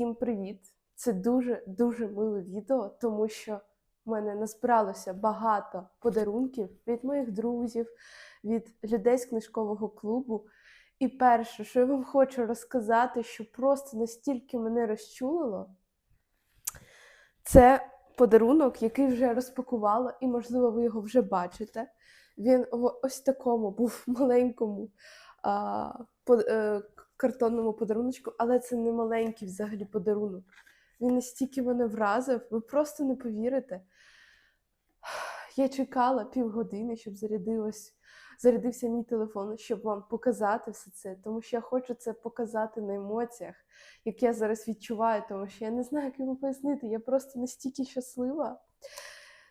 Всім привіт! Це дуже-дуже миле відео, тому що в мене назбиралося багато подарунків від моїх друзів, від людей з книжкового клубу. І перше, що я вам хочу розказати, що просто настільки мене розчулило, це подарунок, який вже розпакувала, і, можливо, ви його вже бачите. Він в ось такому був маленькому а, е, картонному подаруночку, але це не маленький взагалі подарунок. Він настільки мене вразив, ви просто не повірите. Я чекала півгодини, щоб зарядився мій телефон, щоб вам показати все це, тому що я хочу це показати на емоціях, як я зараз відчуваю, тому що я не знаю, як йому пояснити. Я просто настільки щаслива.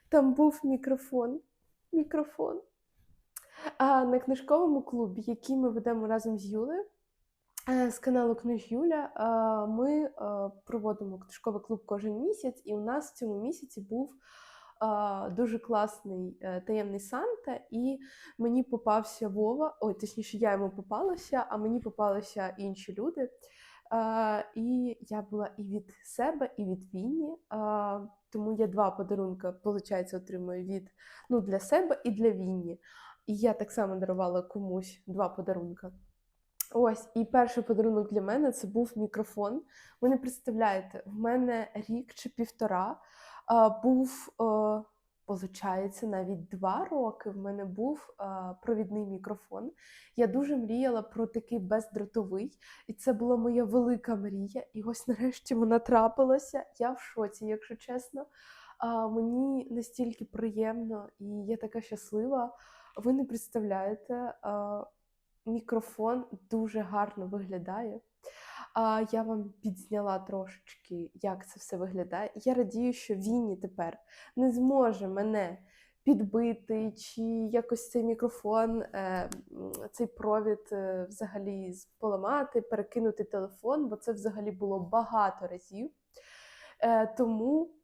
Там був мікрофон. Мікрофон. А на книжковому клубі, який ми ведемо разом з Юлею, з каналу Книж Юля, е, ми е, проводимо книжковий клуб кожен місяць, і у нас в цьому місяці був е, дуже класний е, таємний Санта, і мені попався Вова, ой, точніше, я йому попалася, а мені попалися інші люди. Е, І я була і від себе, і від Вінні. е, Тому я два подарунки, виходить, отримую від ну, для себе і для Вінні. І я так само дарувала комусь два подарунки. Ось, і перший подарунок для мене це був мікрофон. Ви не представляєте, в мене рік чи півтора а, був, е, получається, навіть два роки в мене був а, провідний мікрофон. Я дуже мріяла про такий бездротовий, і це була моя велика мрія. І ось нарешті вона трапилася. Я в шоці, якщо чесно. А, мені настільки приємно і я така щаслива. Ви не представляєте, а, мікрофон дуже гарно виглядає. А я вам підзняла трошечки, як це все виглядає. Я радію, що Вінні тепер не зможе мене підбити, чи якось цей мікрофон, е, цей провід е, взагалі поламати, перекинути телефон, бо це взагалі було багато разів. Е, Тому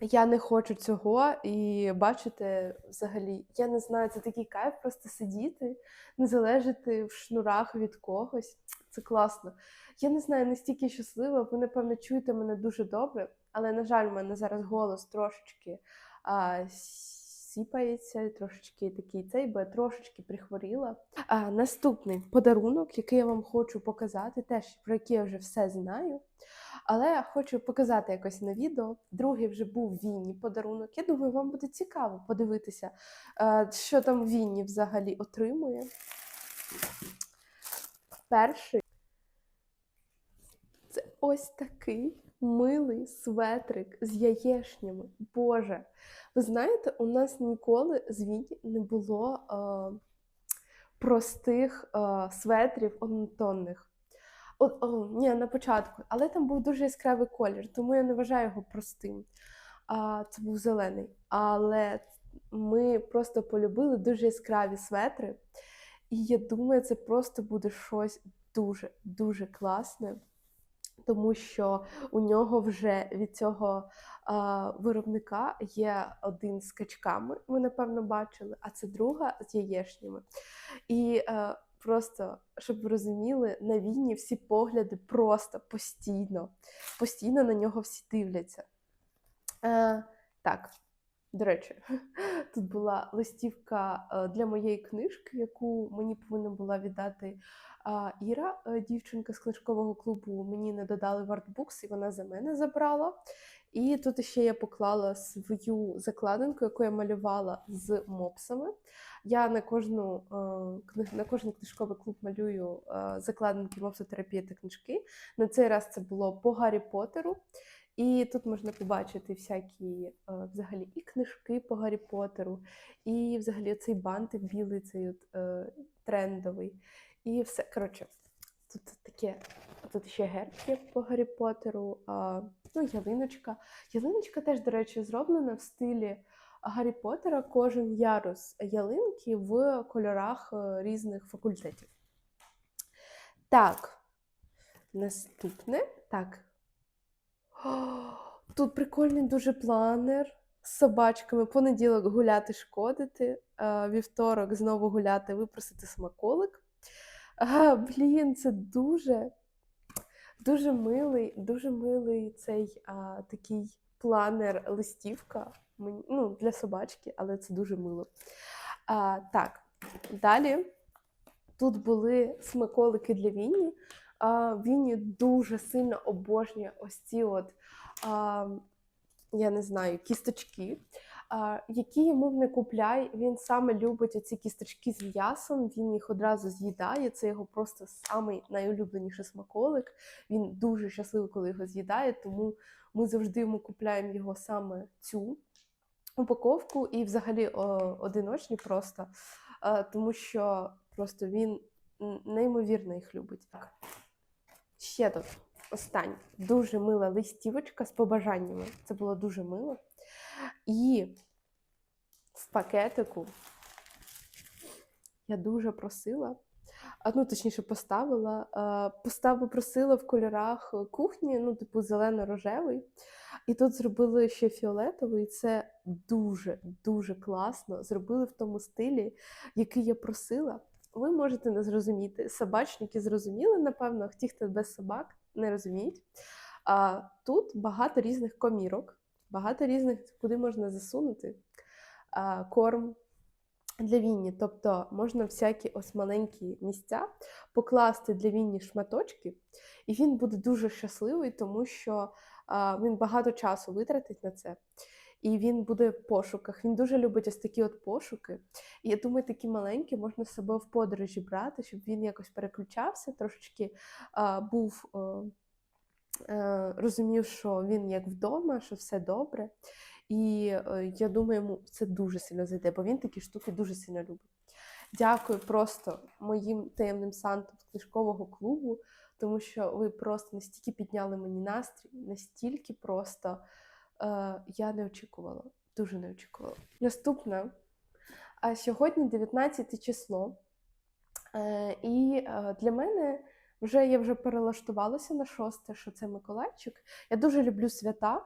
я не хочу цього і бачите, взагалі, я не знаю, це такий кайф просто сидіти, не залежати в шнурах від когось. Це класно. Я не знаю, настільки щаслива, ви, напевно, чуєте мене дуже добре, але, на жаль, у мене зараз голос трошечки а, сіпається, трошечки такий цей, бо я трошечки прихворіла. А, наступний подарунок, який я вам хочу показати, теж про який я вже все знаю. Але хочу показати якось на відео. Другий вже був Вінні подарунок. Я думаю, вам буде цікаво подивитися, е, що там Вінні взагалі отримує. Перший це ось такий милий светрик з яєшнями. Боже, ви знаєте, у нас ніколи з Вінні не було е, простих е, светрів однотонних. О, о, ні, на початку, але там був дуже яскравий колір, тому я не вважаю його простим. А, це був зелений. Але ми просто полюбили дуже яскраві светри. І я думаю, це просто буде щось дуже-дуже класне, тому що у нього вже від цього а, виробника є один з качками, ви напевно бачили, а це друга з яєшнями. І е, просто, щоб ви розуміли, на війні всі погляди просто постійно, постійно на нього всі дивляться. Е, так, до речі, тут була листівка е, для моєї книжки, яку мені повинна була віддати Іра, е, дівчинка з книжкового клубу. Мені не додали в артбукс, і вона за мене забрала. І тут ще я поклала свою закладинку, яку я малювала з мопсами. Я на кожну е, на кожен книжковий клуб малюю е, закладинки мопсотерапії та книжки. На цей раз це було по Гаррі Поттеру. І тут можна побачити всякі е, взагалі і книжки по Гаррі Поттеру, і взагалі цей бантик білий, цей от, трендовий. І все. Коротше, тут таке, тут ще герб по Гаррі Поттеру, ну, ялиночка. Ялиночка теж, до речі, зроблена в стилі Гаррі Поттера, кожен ярус ялинки в кольорах е, різних факультетів. Так, наступне. Так. О, Тут прикольний дуже планер з собачками. Понеділок гуляти шкодити, е, вівторок знову гуляти, випросити смаколик. А, блін, це дуже. Дуже милий, дуже милий цей а, такий планер листівка ну, для собачки, але це дуже мило. А, так, далі тут були смаколики для Вінні. А, Вінні дуже сильно обожнює ось ці от, а, я не знаю, кісточки. Які йому не купляй, він саме любить оці кісточки з м'ясом, він їх одразу з'їдає. Це його просто самий найулюбленіший смаколик. Він дуже щасливий, коли його з'їдає, тому ми завжди йому купляємо його саме цю упаковку і взагалі одиночні просто, тому що просто він неймовірно їх любить. Ще тут останнє. Дуже мила листівочка з побажаннями. Це було дуже мило. І в пакетику я дуже просила, ну точніше поставила. е, Поставила, просила в кольорах кухні, ну, типу, зелено-рожевий. І тут зробили ще фіолетовий. і Це дуже дуже класно. Зробили в тому стилі, який я просила. Ви можете не зрозуміти. Собачники зрозуміли, напевно, ті, хто без собак, не розуміють. А тут багато різних комірок, багато різних, куди можна засунути а, корм для Вінні. Тобто можна всякі ось маленькі місця покласти для Вінні шматочки, і він буде дуже щасливий, тому що а, він багато часу витратить на це. І він буде в пошуках. Він дуже любить ось такі от пошуки. І я думаю, такі маленькі можна з собою в подорожі брати, щоб він якось переключався, трошечки а, був. е, е, розумів, що він як вдома, що все добре. І е, я думаю, йому це дуже сильно зайде, бо він такі штуки дуже сильно любить. Дякую просто моїм таємним сантам з книжкового клубу, тому що ви просто настільки підняли мені настрій, настільки просто е, я не очікувала, дуже не очікувала. Наступне. А сьогодні 19 число. Е, і е, для мене вже я вже перелаштувалася на шосте, що це Миколайчик. Я дуже люблю свята.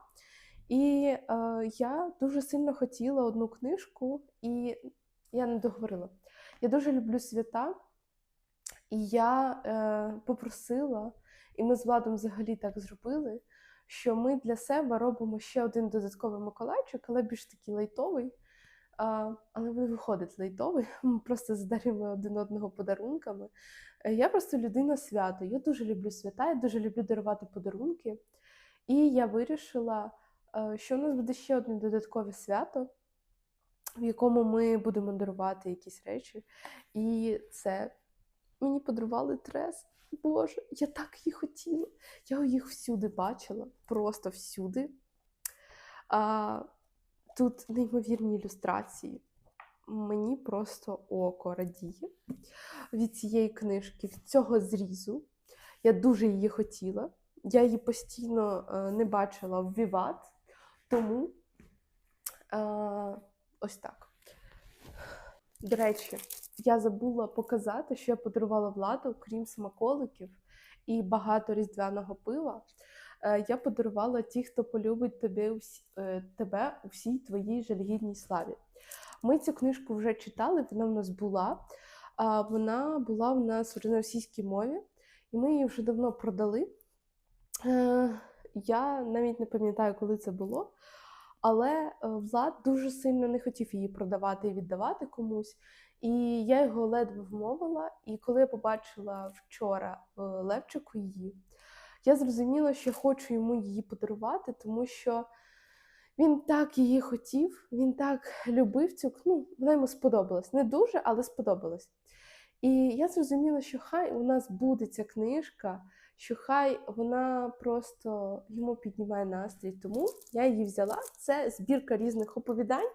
І е, я дуже сильно хотіла одну книжку, і я не договорила. Я дуже люблю свята, і я е, попросила, і ми з Владом взагалі так зробили, що ми для себе робимо ще один додатковий Миколайчик, але більш такий лайтовий. А, але він виходить лайтовий, ми просто задарюємо один одного подарунками. Е, Я просто людина свято. Я дуже люблю свята, я дуже люблю дарувати подарунки. І я вирішила, е, що у нас буде ще одне додаткове свято, в якому ми будемо дарувати якісь речі. І це мені подарували трес. Боже, я так її хотіла. Я їх всюди бачила, просто всюди. А, тут неймовірні ілюстрації. Мені просто око радіє від цієї книжки, від цього зрізу. Я дуже її хотіла. Я її постійно е, не бачила в Віват, тому е, ось так. До речі, я забула показати, що я подарувала владу, крім смаколиків і багато різдвяного пива. Е, я подарувала ті, хто полюбить тебе, у всі- е, тебе у всій твоїй жалюгідній славі. Ми цю книжку вже читали, вона в нас була. Вона була в нас в російській мові, і ми її вже давно продали. Е, Я навіть не пам'ятаю, коли це було. Але е, Влад дуже сильно не хотів її продавати і віддавати комусь. І я його ледве вмовила. І коли я побачила вчора е, Левчику її, я зрозуміла, що хочу йому її подарувати, тому що він так її хотів, він так любив цю книгу. Вона йому сподобалась. Не дуже, але сподобалась. І я зрозуміла, що хай у нас буде ця книжка, що хай вона просто йому піднімає настрій. Тому я її взяла. Це збірка різних оповідань.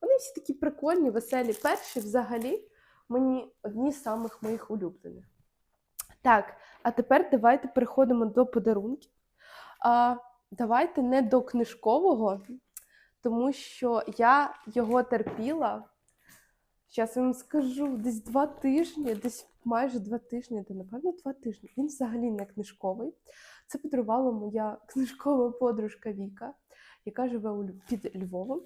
Вони всі такі прикольні, веселі. Перші взагалі мені одні з самих моїх улюблених. Так, а тепер давайте переходимо до подарунків. Давайте не до книжкового, тому що я його терпіла. Зараз я вам скажу, десь два тижні, десь майже два тижні, та напевно два тижні. Він взагалі не книжковий. Це подарувала моя книжкова подружка Віка, яка живе у під Львовом.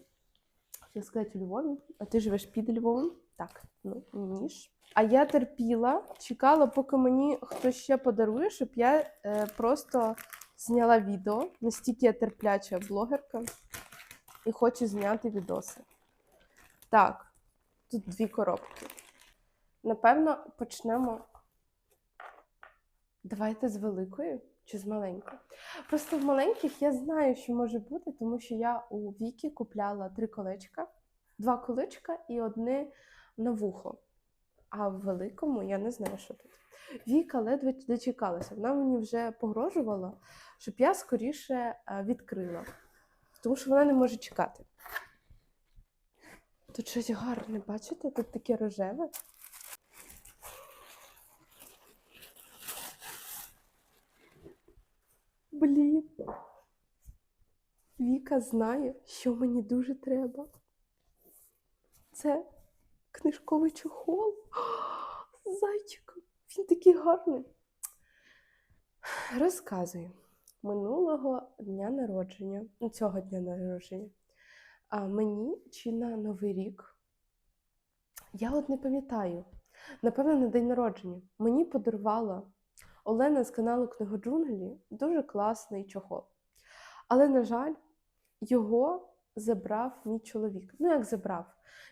хотіла сказати у Львові, а ти живеш під Львовом. Так, ну ніж. А я терпіла, чекала, поки мені хтось ще подарує, щоб я е, просто зняла відео. Настільки я терпляча блогерка і хочу зняти відоси. Так, тут дві коробки. Напевно, почнемо. Давайте з великої чи з маленької. Просто в маленьких я знаю, що може бути, тому що я у Вікі купляла три колечка, два колечка і одне на вухо. А в великому я не знаю, що тут. Віка ледве дочекалася. Вона мені вже погрожувала, щоб я скоріше е, відкрила, тому що вона не може чекати. Тут щось гарне, бачите? Тут таке рожеве. Блін. Віка знає, що мені дуже треба. Це книжковий чохол. З зайчиком. Він такий гарний. Розказую. Минулого дня народження, ну, цього дня народження, а мені чи на Новий рік, я от не пам'ятаю, напевно, на день народження мені подарувала Олена з каналу Книгоджунглі дуже класний чохол. Але, на жаль, його забрав мій чоловік. Ну, як забрав?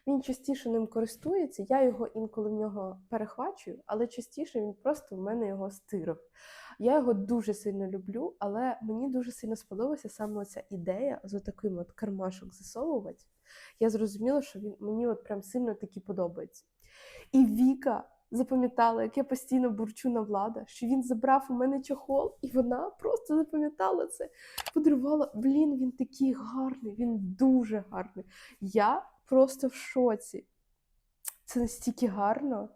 Він частіше ним користується, я його інколи в нього перехвачую, але частіше він просто в мене його стирив. Я його дуже сильно люблю, але мені дуже сильно сподобалася саме ця ідея з таким от кармашок засовувати. Я зрозуміла, що він мені от прям сильно таки подобається. І Віка запам'ятала, як я постійно бурчу на влада, що він забрав у мене чохол, і вона просто запам'ятала це. Подарувала, блін, він такий гарний, він дуже гарний. Я просто в шоці. Це настільки гарно.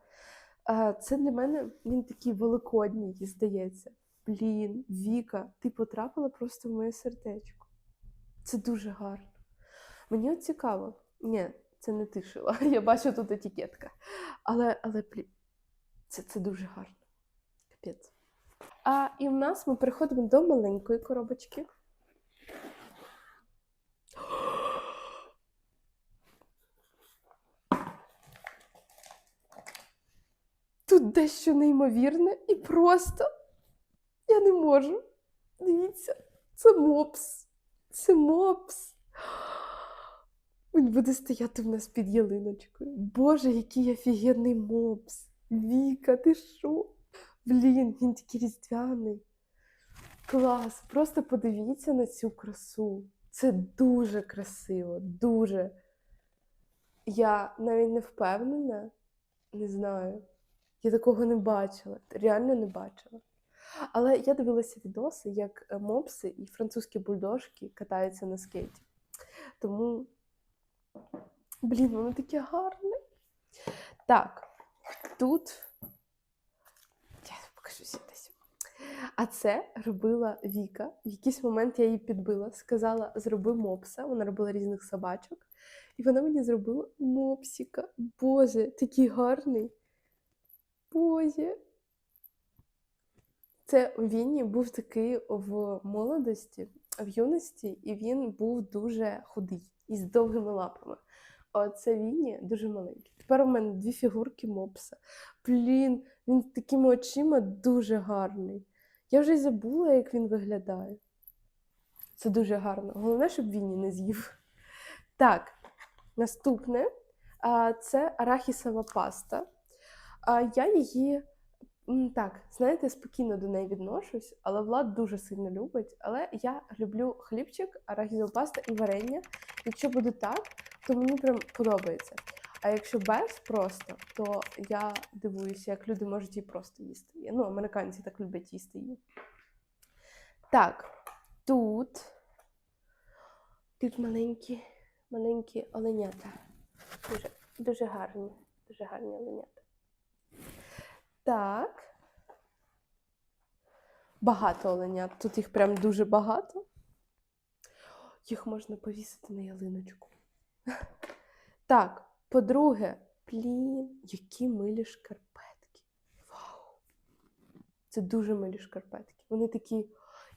Е, Це для мене він такий великодній, здається. Блін, Віка, ти потрапила просто в моє сердечко. Це дуже гарно. Мені от цікаво. Ні, це не ти шила. Я бачу тут етикетка. Але, але блін, це, це дуже гарно. Капець. А і в нас ми переходимо до маленької коробочки. Тут дещо неймовірне і просто я не можу. Дивіться, це мопс. Це мопс. Він буде стояти в нас під ялиночкою. Боже, який офігенний мопс. Віка, ти що? Блін, він такий різдвяний. Клас! Просто подивіться на цю красу. Це дуже красиво, дуже. Я навіть не впевнена, не знаю. Я такого не бачила, реально не бачила. Але я дивилася відоси, як е, мопси і французькі бульдожки катаються на скейті. Тому, блін, воно таке гарне. Так, тут. Я покажу десь. А це робила Віка. В якийсь момент я її підбила, сказала, зроби мопса. Вона робила різних собачок. І вона мені зробила мопсіка. Боже, такий гарний. Боже. Це Вінні був такий в молодості, в юності, і він був дуже худий і з довгими лапами. А це Вінні дуже маленький. Тепер у мене дві фігурки мопса. Блін, він з такими очима дуже гарний. Я вже й забула, як він виглядає. Це дуже гарно. Головне, щоб Вінні не з'їв. Так, наступне це арахісова паста. Я її. Так, знаєте, спокійно до неї відношусь, але Влад дуже сильно любить. Але я люблю хлібчик, арахісову пасту і варення. Якщо буде так, то мені прям подобається. А якщо без просто, то я дивуюся, як люди можуть її просто їсти. Ну, американці так люблять їсти її. Так, тут. Тут маленькі, маленькі оленята. Дуже, дуже гарні, дуже гарні оленята. Так. Багато оленят. Тут їх прям дуже багато. Їх можна повісити на ялиночку. Так, по-друге, блін, які милі шкарпетки. Вау! Це дуже милі шкарпетки. Вони такі,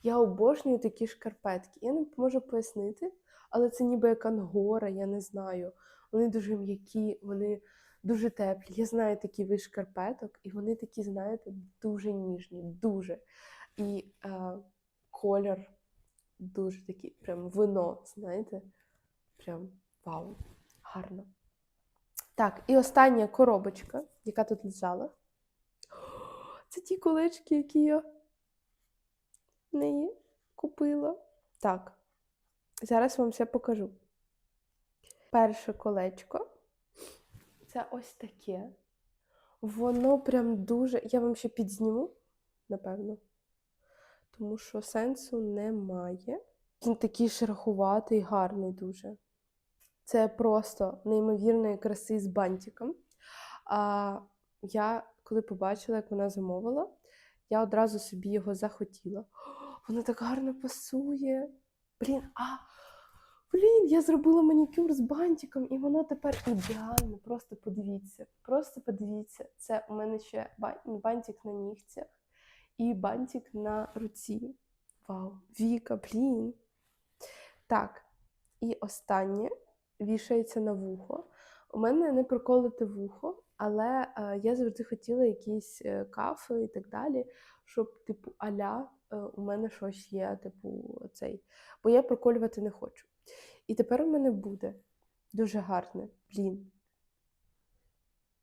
Я обожнюю такі шкарпетки. Я не можу пояснити, але це ніби як ангора, я не знаю. Вони дуже м'які, вони дуже теплі. Я знаю такі вид шкарпеток, і вони такі, знаєте, дуже ніжні, дуже. І е, колір дуже такий, прям вино, знаєте? Прям вау, гарно. Так, і остання коробочка, яка тут лежала. Це ті колечки, які я в неї купила. Так, зараз вам все покажу. Перше колечко це ось таке. Воно прям дуже. Я вам ще підзніму, напевно. Тому що сенсу немає. Він такий шерохуватий, гарний дуже. Це просто неймовірної краси з бантиком. А я, коли побачила, як вона замовила, я одразу собі його захотіла. О, Воно так гарно пасує. Блін, а блін, я зробила манікюр з бантиком, і воно тепер ідеально. Просто подивіться. Просто подивіться. Це у мене ще бантик на нігтях і бантик на руці. Вау, Віка, блін. Так, і останнє вішається на вухо. У мене не проколоте вухо, але е, я завжди хотіла якісь е, кафи і так далі, щоб, типу, аля е, у мене щось є, типу, цей. Бо я проколювати не хочу. І тепер у мене буде дуже гарне. Блін.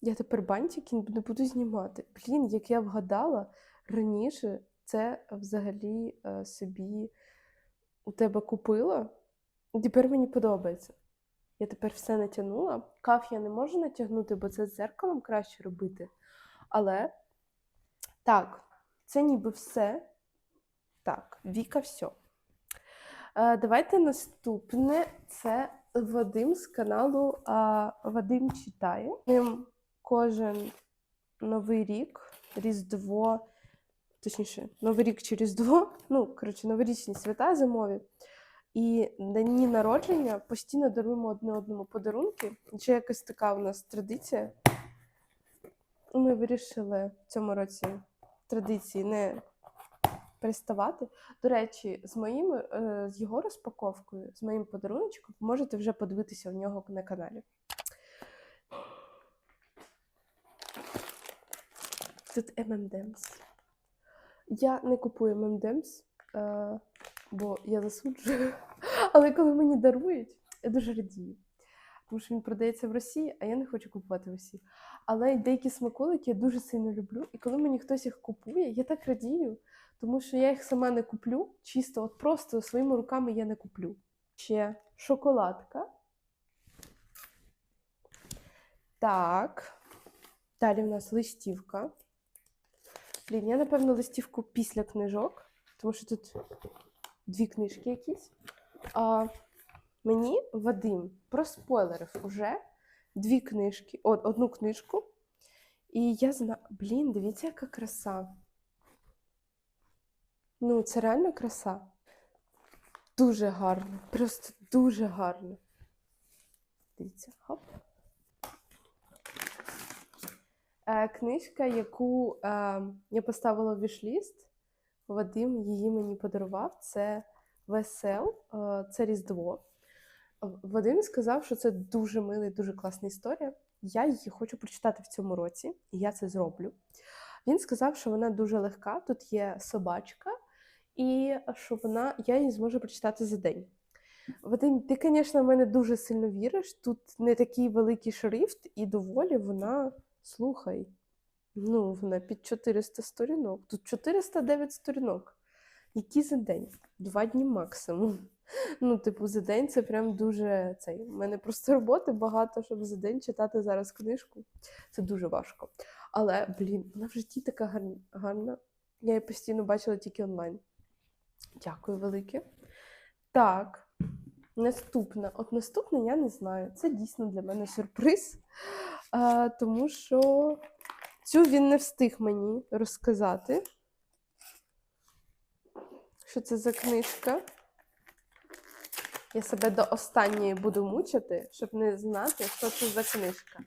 Я тепер бантики не буду знімати. Блін, як я вгадала раніше, це взагалі собі у тебе купила. І тепер мені подобається. Я тепер все натягнула. Каф я не можу натягнути, бо це з зеркалом краще робити. Але так, це ніби все. Так, Віка, все. Е, давайте наступне. Це Вадим з каналу а, Вадим читає. Ним кожен новий рік, Різдво, точніше, Новий рік чи Різдво, ну, коротше, новорічні свята зимові. І на дні народження постійно даруємо одне одному подарунки. Чи якась така у нас традиція. Ми вирішили в цьому році традиції не переставати. До речі, з моїм, е, з його розпаковкою, з моїм подаруночком, можете вже подивитися в нього на каналі. Тут M&M's. Я не купую е, бо я засуджую. Але коли мені дарують, я дуже радію. Тому що він продається в Росії, а я не хочу купувати в Росії. Але деякі смаколики я дуже сильно люблю. І коли мені хтось їх купує, я так радію, тому що я їх сама не куплю. Чисто, от просто своїми руками я не куплю. Ще шоколадка. Так. Далі в нас листівка. Блін, я, напевно, листівку після книжок, тому що тут дві книжки якісь. А, мені Вадим проспойлерив уже дві книжки, о, одну книжку. І я знаю, блін, дивіться, яка краса. Ну, це реально краса. Дуже гарно, просто дуже гарно. Дивіться, хоп. Е, книжка, яку е, я поставила в вішліст, Вадим її мені подарував. Це Весел, е, це Різдво. Вадим сказав, що це дуже мила і дуже класна історія. Я її хочу прочитати в цьому році, і я це зроблю. Він сказав, що вона дуже легка, тут є собачка, і що вона, я її зможу прочитати за день. Вадим, ти, звісно, в мене дуже сильно віриш. Тут не такий великий шрифт, і доволі вона, слухай, ну, вона під 400 сторінок. Тут 409 сторінок. Які за день? Два дні максимум. Ну, типу, за день це прям дуже цей. У мене просто роботи багато, щоб за день читати зараз книжку. Це дуже важко. Але, блін, вона в житті така гарна. гарна. Я її постійно бачила тільки онлайн. Дякую велике. Так, наступна. От наступне я не знаю. Це дійсно для мене сюрприз. Тому що цю він не встиг мені розказати. Що це за книжка? Я себе до останньої буду мучити, щоб не знати, що це за книжка.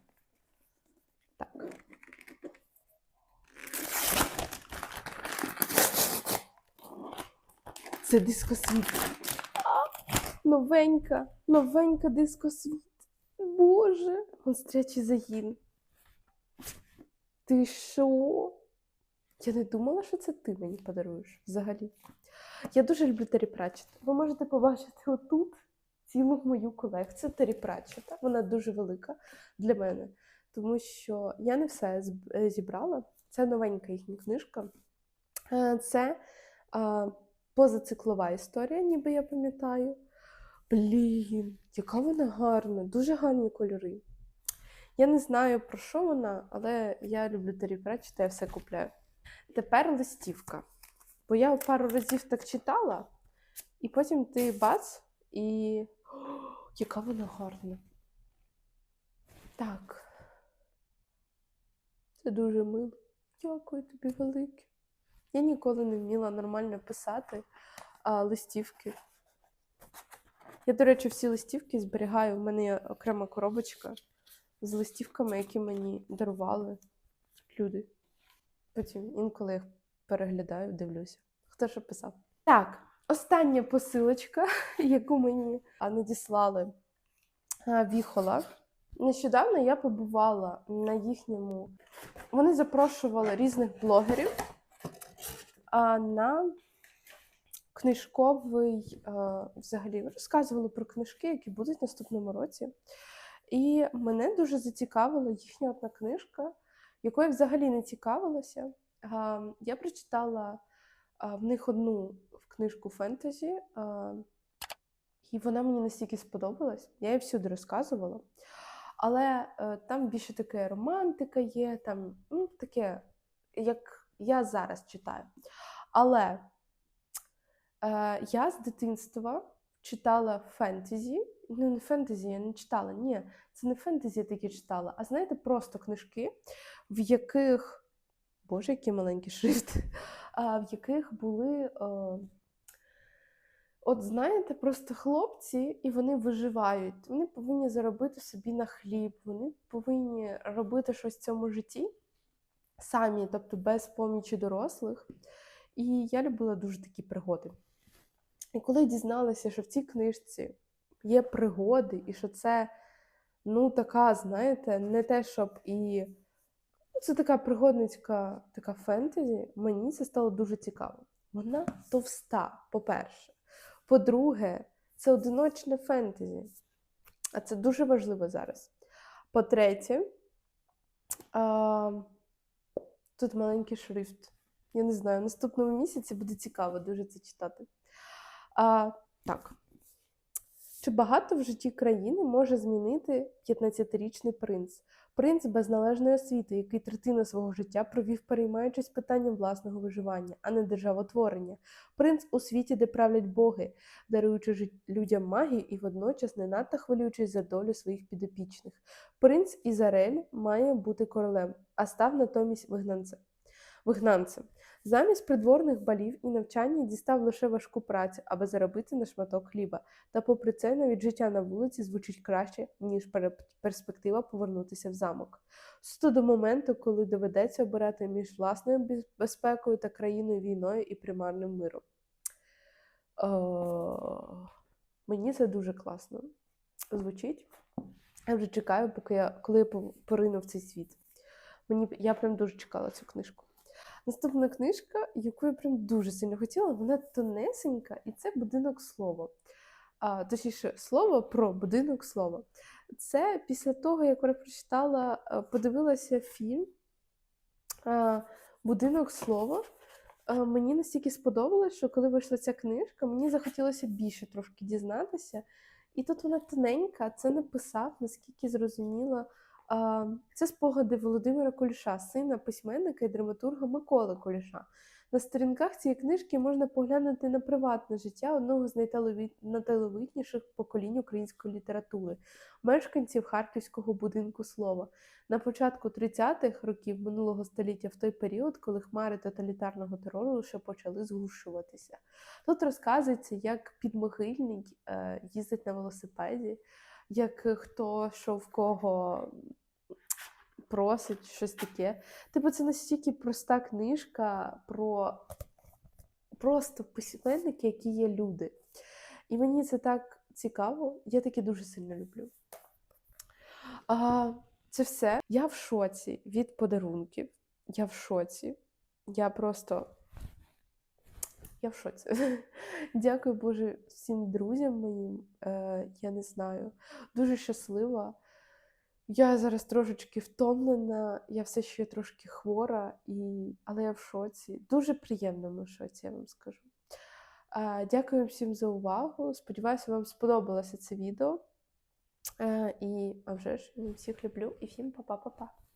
Так. Це дискосвіт. Новенька, новенька дискосвіт. Боже, монстрячий загін. Ти що? Я не думала, що це ти мені подаруєш взагалі. Я дуже люблю Террі Пратчет. Ви можете побачити отут цілу мою колекцію Террі Пратчета. Вона дуже велика для мене, тому що я не все е, зібрала. Це новенька їхня книжка. Е, Це а, позациклова історія, ніби я пам'ятаю. Блін, яка вона гарна, дуже гарні кольори. Я не знаю про що вона, але я люблю Террі Пратчета, я все купляю. Тепер листівка. Бо я пару разів так читала, і потім ти бац, і. О, яка вона гарна. Так. Це дуже мило. Дякую тобі велике. Я ніколи не вміла нормально писати а, листівки. Я, до речі, всі листівки зберігаю. У мене є окрема коробочка з листівками, які мені дарували люди. Потім інколи їх переглядаю, дивлюся. Хто що писав? Так, остання посилочка, яку мені надіслали Віхола. Нещодавно я побувала на їхньому. Вони запрошували різних блогерів на книжковий взагалі розказували про книжки, які будуть наступному році. І мене дуже зацікавила їхня одна книжка, якою взагалі не цікавилася. Я прочитала в них одну книжку фентезі, і вона мені настільки сподобалась. Я її всюди розказувала. Але е, там більше таке романтика є, там ну, таке, як я зараз читаю. Але е, я з дитинства читала фентезі. Ну, не фентезі, я не читала. Ні, це не фентезі я такі читала, а знаєте, просто книжки, в яких. Боже, який маленький шрифт, а, в яких були. Е, От знаєте, просто хлопці, і вони виживають. Вони повинні заробити собі на хліб, вони повинні робити щось в цьому житті самі, тобто без помічі дорослих. І я любила дуже такі пригоди. І коли дізналася, що в цій книжці є пригоди, і що це, ну, така, знаєте, не те, щоб і. Ну, Це така пригодницька така фентезі, мені це стало дуже цікаво. Вона товста, по-перше. По-друге, це одиночне фентезі. А це дуже важливо зараз. По-третє, а, тут маленький шрифт. Я не знаю, наступному місяці буде цікаво дуже це читати. А, так. Чи багато в житті країни може змінити 15-річний принц? Принц без належної освіти, який третину свого життя провів, переймаючись питанням власного виживання, а не державотворення. Принц у світі, де правлять боги, даруючи людям магію і водночас не надто хвилюючись за долю своїх підопічних. Принц Ізарель має бути королем, а став натомість вигнанцем. вигнанцем. Замість придворних балів і навчання дістав лише важку працю, аби заробити на шматок хліба. Та попри це навіть життя на вулиці звучить краще, ніж перспектива повернутися в замок. Суто до моменту, коли доведеться обирати між власною безпекою та країною війною і примарним миром. О, мені це дуже класно звучить. Я вже чекаю, поки я, коли я порину в цей світ. Мені, я прям дуже чекала цю книжку. Наступна книжка, яку я прям дуже сильно хотіла, вона тонесенька, і це будинок слова. А, точніше, слово про будинок слова. Це після того, як я прочитала, е, подивилася фільм е, Будинок слова. Е, Мені настільки сподобалось, що коли вийшла ця книжка, мені захотілося більше трошки дізнатися. І тут вона тоненька, це написав, наскільки зрозуміла. Це спогади Володимира Куліша, сина письменника і драматурга Миколи Куліша. На сторінках цієї книжки можна поглянути на приватне життя одного з найталановитніших поколінь української літератури, мешканців харківського будинку слова. На початку 30-х років минулого століття, в той період, коли хмари тоталітарного терору лише почали згущуватися. Тут розказується, як підмогильний е, їздить на велосипеді, як хто що в кого просить щось таке. Типу, це настільки проста книжка про просто письменники, які є люди. І мені це так цікаво, я таке дуже сильно люблю. А, це все. Я в шоці від подарунків. Я в шоці. Я просто. Я в шоці. Дякую Боже всім друзям моїм. Е, я не знаю. Дуже щаслива. Я зараз трошечки втомлена, я все ще трошки хвора, і... але я в шоці. Дуже приємному шоці, я вам скажу. Дякую всім за увагу. Сподіваюся, вам сподобалося це відео. Е, і а вже ж всіх люблю і всім па-па-па-па.